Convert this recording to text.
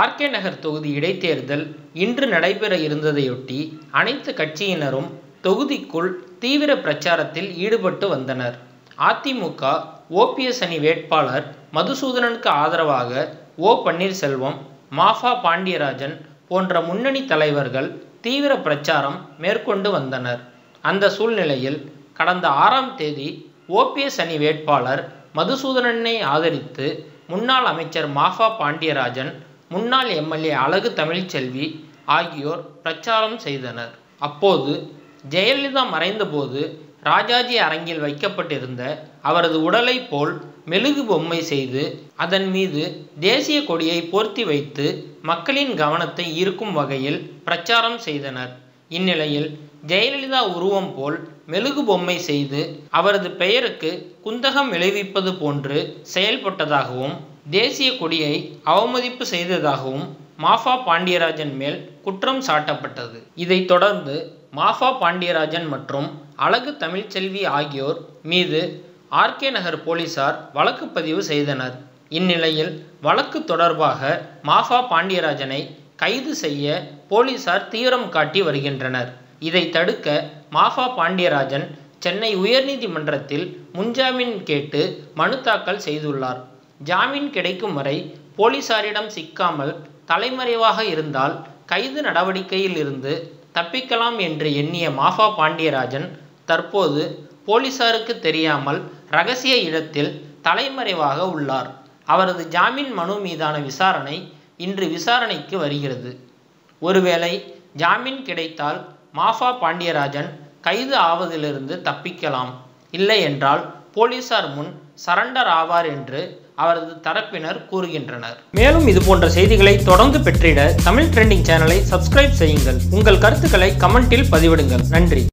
RK நகர் தொகுதி இடைத்தேர்தல் இன்று நடைபெற இருந்ததையொட்டி அனைத்து கட்சியினரும் தொகுதிக்குள் தீவிர பிரச்சாரத்தில் ஈடுபட்டு வந்தனர். அதிமுக ஓபிஎஸ் அணி வேட்பாளர் மதுசூதனனுக்கு ஆதரவாக ஓ பன்னீர்செல்வம் மாஃபா பாண்டியராஜன் போன்ற முன்னணி தலைவர்கள் தீவிர பிரச்சாரம் மேற்கொண்டு வந்தனர். அந்த சூழ்நிலையில் கடந்த ஆறாம் தேதி ஓபிஎஸ் அணி வேட்பாளர் மதுசூதனனை ஆதரித்து முன்னாள் அமைச்சர் மாஃபா பாண்டியராஜன் முன்னாள் எம்எல்ஏ அழகு தமிழ்ச்செல்வி ஆகியோர் பிரச்சாரம் செய்தனர். அப்போது ஜெயலலிதா மறைந்தபோது ராஜாஜி அரங்கில் வைக்கப்பட்டிருந்த அவரது உடலை போல் மெழுகு பொம்மை செய்து அதன் மீது தேசிய கொடியை போர்த்தி வைத்து மக்களின் கவனத்தை ஈர்க்கும் வகையில் பிரச்சாரம் செய்தனர். இந்நிலையில் ஜெயலலிதா உருவம் போல் மெழுகு பொம்மை செய்து அவரது பெயருக்கு குந்தகம் விளைவிப்பது போன்று செயல்பட்டதாகவும் தேசிய கொடியை அவமதிப்பு செய்ததாகவும் மாஃபா பாண்டியராஜன் மேல் குற்றம் சாட்டப்பட்டது. இதைத் தொடர்ந்து மாஃபா பாண்டியராஜன் மற்றும் அழகு தமிழ்ச்செல்வி ஆகியோர் மீது ஆர்கே நகர் போலீசார் வழக்கு பதிவு செய்தனர். இந்நிலையில் வழக்கு தொடர்பாக மாஃபா பாண்டியராஜனை கைது செய்ய போலீசார் தீவிரம் காட்டி வருகின்றனர். இதை தடுக்க மாஃபா பாண்டியராஜன் சென்னை உயர்நீதிமன்றத்தில் முன்ஜாமீன் கேட்டு மனு தாக்கல் செய்துள்ளார். ஜாமீன் கிடைக்கும் வரை போலீசாரிடம் சிக்காமல் தலைமறைவாக இருந்தால் கைது நடவடிக்கையில் இருந்து தப்பிக்கலாம் என்று எண்ணிய மாஃபா பாண்டியராஜன் தற்போது போலீசாருக்கு தெரியாமல் ரகசிய இடத்தில் தலைமறைவாக உள்ளார். அவரது ஜாமீன் மனு மீதான விசாரணை இன்று விசாரணைக்கு வருகிறது. ஒருவேளை ஜாமீன் கிடைத்தால் மாஃபா பாண்டியராஜன் கைது ஆவதிலிருந்து தப்பிக்கலாம். இல்லை என்றால் போலீசார் முன் சரண்டர் ஆவார் என்று அவரது தரப்பினர் கூறுகின்றனர். மேலும் இது போன்ற செய்திகளை தொடர்ந்து பெற்றிட தமிழ் ட்ரெண்டிங் சேனலை சப்ஸ்கிரைப் செய்யுங்கள். உங்கள் கருத்துக்களை கமெண்டில் பதிவிடுங்கள். நன்றி.